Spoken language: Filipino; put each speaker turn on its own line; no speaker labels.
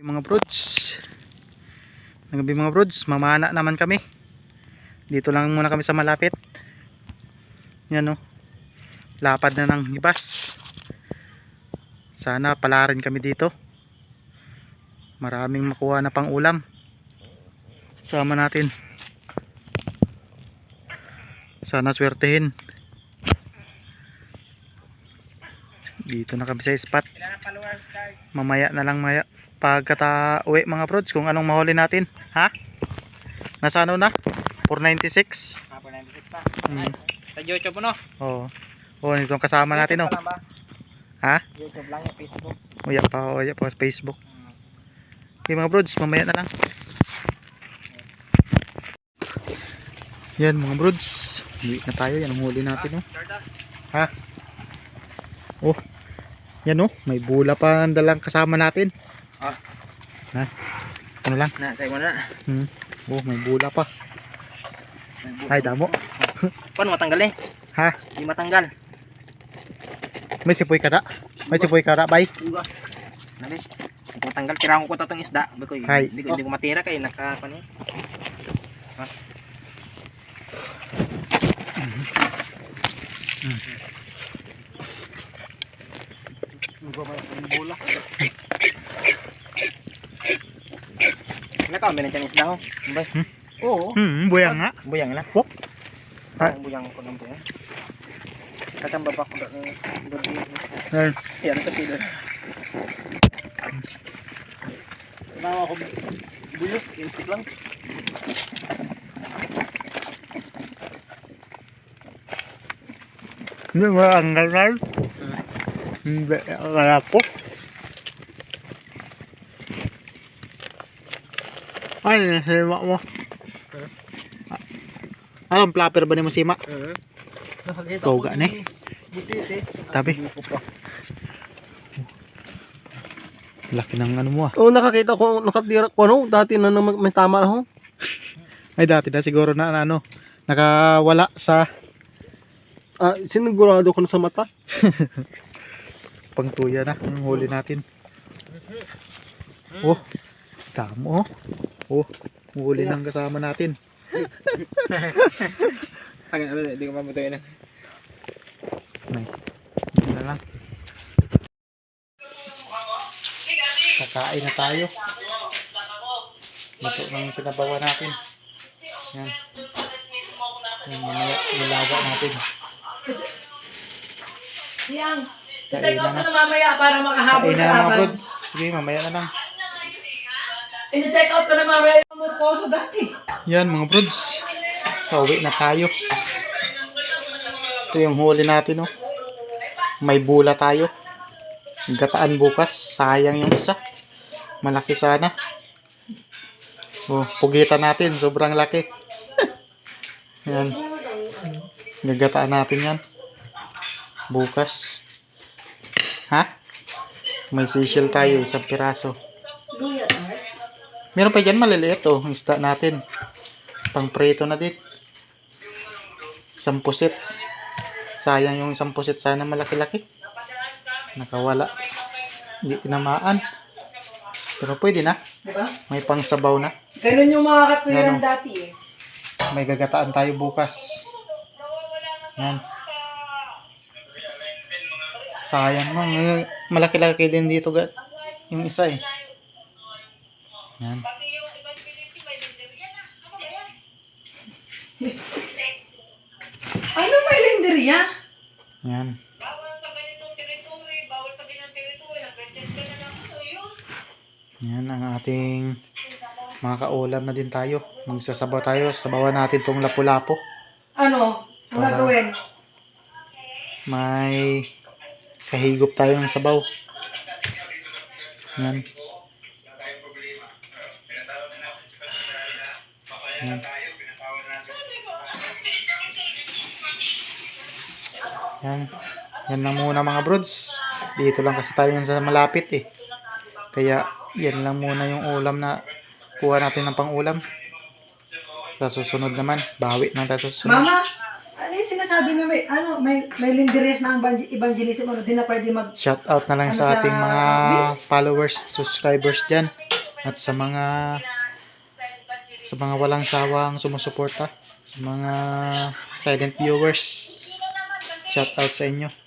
Yung mga brods. Nagabi mga brods, mamana naman kami. Dito lang muna kami sa malapit. Yan o. Lapad na ng ibas. Sana pala rin kami dito. Maraming makuha na pang ulam. Sama natin. Sana swertehin. Dito na kami sa spot. Mamaya na lang maya pagkata uwi mga brods kung anong mahuli natin. Ha? Nasa ano na? 496.
Ah, 96 na.
Mm.
Sa YouTube no?
Oo. Oh, itong kasama natin
ba?
Ha?
YouTube lang yung Facebook.
Uya pa, uya pa sa Facebook. Okay mga brods, mamaya na lang. Yan mga brods. Uwi na tayo. Yan ang huli natin oh. Ha? Oh. Yan oh. May bula pa ang dalang kasama natin.
Ah.
Ha? Ano lang?
Na, sa'yo na.
Hmm. Oh, may bula pa. Ay, damo.
Paano matanggal eh?
Ha?
Hindi matanggal.
May sipoy ka na? May sipoy ka na, bay?
Uga. Nabi. Hindi matanggal. Tirahan ko ko itong isda. Ko,
Hay.
hindi ko, hindi ko matira kay naka, ano eh. Ha? Bula. Wala ka, may nandiyan yung isda ko. Ambay.
Hmm?
Oo.
Hmm, buyang nga.
Buyang na.
Oh. Ha?
Ang buyang ko ng buyang. Katang baba ko doon ng doon.
Yan.
Yan sa pilo. Nawa ko buyos, intik lang.
Hindi mo ang ganal. Hindi, akala ko. Ay, nasima mo. Anong flapper ba ni mo sima?
Mhm. Nakakita
Toga na eh. Tabi. Laki ng ano mo ah.
Oo, nakakita ko nakatira ko ano, dati na naman may tama ako.
Ay dati na siguro na na ano. Nakawala sa
Ah, sinigurado ko na sa mata.
pangtuya na. Ang huli natin. Oh. Tamo oh. Oh. Huli ng kasama natin.
Ay, hindi ko mabutoy na.
Yan na lang. Kakain na tayo. Luto ng sinabawa natin. Yan. Mamaya nilaga natin.
Yang, check out
na na.
mamaya para makahabol sa
na mga
laban.
brods. Sige, mamaya na lang.
I-check out ko na mamaya yung murkoso dati.
Yan mga brods. Pauwi na tayo. Ito yung huli natin oh. May bula tayo. Gataan bukas. Sayang yung isa. Malaki sana. Oh, pugitan natin. Sobrang laki. yan. Gagataan natin yan. Bukas. Ha? May seashell tayo. Isang piraso. Meron pa dyan maliliit oh. Isda natin. Pang preto na din. Isang pusit. Sayang yung isang pusit. Sana malaki-laki. Nakawala. Hindi tinamaan. Pero pwede na.
Di ba?
May pangsabaw na.
Ganun yung mga katwiran
Yan, oh.
dati eh.
May gagataan tayo bukas. Yan. Sayang no. Ngay- Malaki-laki din dito ga- yung isa eh. Yan.
Ano may linderya?
Yan. Yan ang ating mga kaulam na din tayo. Magsasabaw tayo. Sabawan natin tong lapu-lapo.
Ano? Ang gagawin?
May kahigop tayo ng sabaw. Yan. Yan. Yan. Yan lang muna mga brods. Dito lang kasi tayo sa malapit eh. Kaya yan lang muna yung ulam na kuha natin ng pang-ulam. Sa susunod naman, bawi na tayo sa susunod.
Mama, sabi na may, ano, may, may linderes na ang evangel- evangelism, ano, di na pwede mag...
Shout out na lang
ano
sa ating mga followers, subscribers dyan. At sa mga sa mga walang sawang sumusuporta, sa mga silent viewers. Shout out sa inyo.